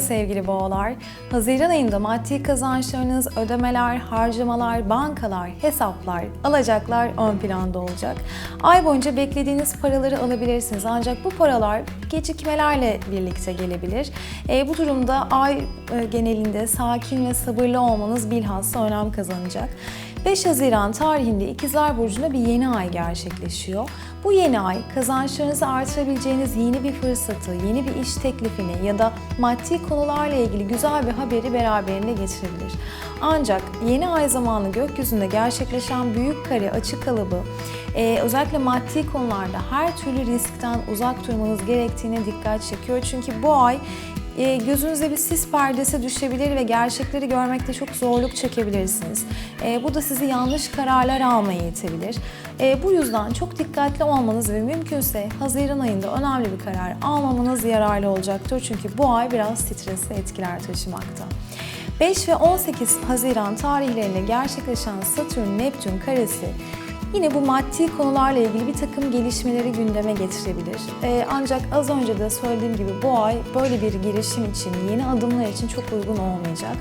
sevgili boğalar. Haziran ayında maddi kazançlarınız, ödemeler, harcamalar, bankalar, hesaplar, alacaklar ön planda olacak. Ay boyunca beklediğiniz paraları alabilirsiniz ancak bu paralar gecikmelerle birlikte gelebilir. E, bu durumda ay e, genelinde sakin ve sabırlı olmanız bilhassa önem kazanacak. 5 Haziran tarihinde İkizler Burcu'nda bir yeni ay gerçekleşiyor. Bu yeni ay kazançlarınızı artırabileceğiniz yeni bir fırsatı, yeni bir iş teklifini ya da maddi konularla ilgili güzel bir haberi beraberinde getirebilir. Ancak yeni ay zamanı gökyüzünde gerçekleşen büyük kare açık kalıbı ee, özellikle maddi konularda her türlü riskten uzak durmanız gerektiğine dikkat çekiyor. Çünkü bu ay e, gözünüze bir sis perdesi düşebilir ve gerçekleri görmekte çok zorluk çekebilirsiniz. E, bu da sizi yanlış kararlar almaya itebilir. E, bu yüzden çok dikkatli olmanız ve mümkünse Haziran ayında önemli bir karar almamanız yararlı olacaktır. Çünkü bu ay biraz stresli etkiler taşımakta. 5 ve 18 Haziran tarihlerinde gerçekleşen Satürn-Neptün karesi Yine bu maddi konularla ilgili bir takım gelişmeleri gündeme getirebilir. Ee, ancak az önce de söylediğim gibi bu ay böyle bir girişim için, yeni adımlar için çok uygun olmayacak.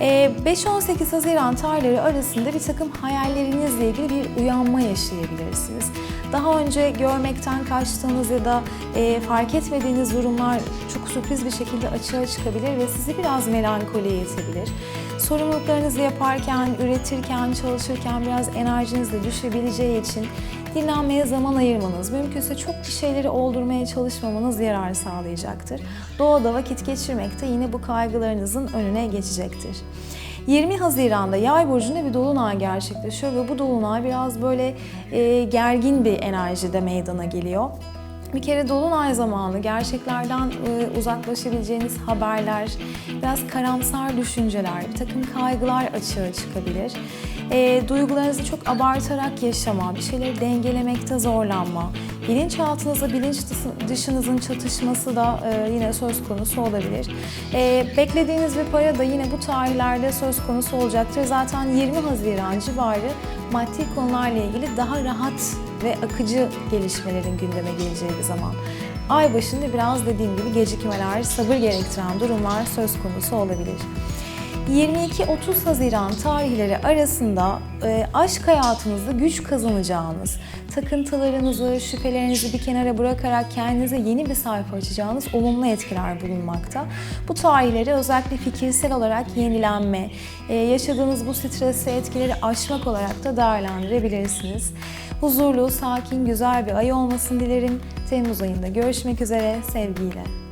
Ee, 5-18 Haziran tarihleri arasında bir takım hayallerinizle ilgili bir uyanma yaşayabilirsiniz. Daha önce görmekten kaçtığınız ya da e, fark etmediğiniz durumlar çok sürpriz bir şekilde açığa çıkabilir ve sizi biraz melankoliye itebilir. Sorumluluklarınızı yaparken, üretirken, çalışırken biraz enerjiniz de düşebileceği için dinlenmeye zaman ayırmanız, mümkünse çok bir şeyleri oldurmaya çalışmamanız yarar sağlayacaktır. Doğada vakit geçirmek de yine bu kaygılarınızın önüne geçecektir. 20 Haziran'da Yay burcunda bir dolunay gerçekleşiyor ve bu dolunay biraz böyle e, gergin bir enerjide meydana geliyor. Bir kere dolunay zamanı gerçeklerden e, uzaklaşabileceğiniz haberler, biraz karamsar düşünceler, bir takım kaygılar açığa çıkabilir. E, duygularınızı çok abartarak yaşama, bir şeyleri dengelemekte zorlanma, bilinçaltınızla bilinç dışınızın çatışması da e, yine söz konusu olabilir. E, beklediğiniz bir para da yine bu tarihlerde söz konusu olacaktır. Zaten 20 Haziran civarı maddi konularla ilgili daha rahat ve akıcı gelişmelerin gündeme geleceği bir zaman. Ay başında biraz dediğim gibi gecikmeler, sabır gerektiren durumlar söz konusu olabilir. 22-30 Haziran tarihleri arasında e, aşk hayatınızda güç kazanacağınız, takıntılarınızı, şüphelerinizi bir kenara bırakarak kendinize yeni bir sayfa açacağınız olumlu etkiler bulunmakta. Bu tarihleri özellikle fikirsel olarak yenilenme, e, yaşadığınız bu stresli etkileri aşmak olarak da değerlendirebilirsiniz. Huzurlu, sakin, güzel bir ay olmasını dilerim. Temmuz ayında görüşmek üzere, sevgiyle.